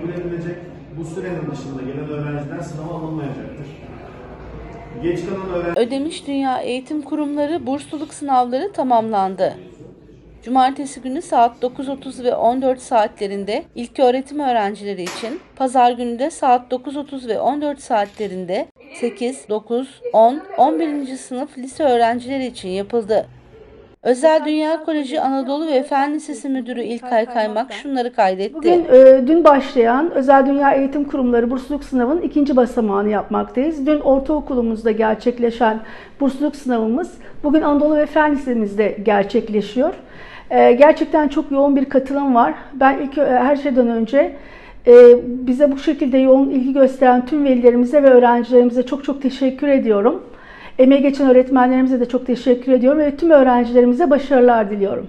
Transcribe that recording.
kabul edilecek. Bu sürenin dışında gelen öğrenciler sınava alınmayacaktır. Geç kalan öğrenciler Ödemiş Dünya Eğitim Kurumları bursluluk sınavları tamamlandı. Cumartesi günü saat 9.30 ve 14 saatlerinde ilköğretim öğrencileri için, pazar günü de saat 9.30 ve 14 saatlerinde 8, 9, 10, 11. sınıf lise öğrencileri için yapıldı. Özel Dünya Koleji Anadolu ve Fen Lisesi Müdürü İlkay Kaymak şunları kaydetti. Bugün e, dün başlayan Özel Dünya Eğitim Kurumları bursluluk sınavının ikinci basamağını yapmaktayız. Dün ortaokulumuzda gerçekleşen bursluluk sınavımız bugün Anadolu ve Fen Lisemizde gerçekleşiyor. E, gerçekten çok yoğun bir katılım var. Ben ilk e, her şeyden önce e, bize bu şekilde yoğun ilgi gösteren tüm velilerimize ve öğrencilerimize çok çok teşekkür ediyorum. Emeği geçen öğretmenlerimize de çok teşekkür ediyorum ve tüm öğrencilerimize başarılar diliyorum.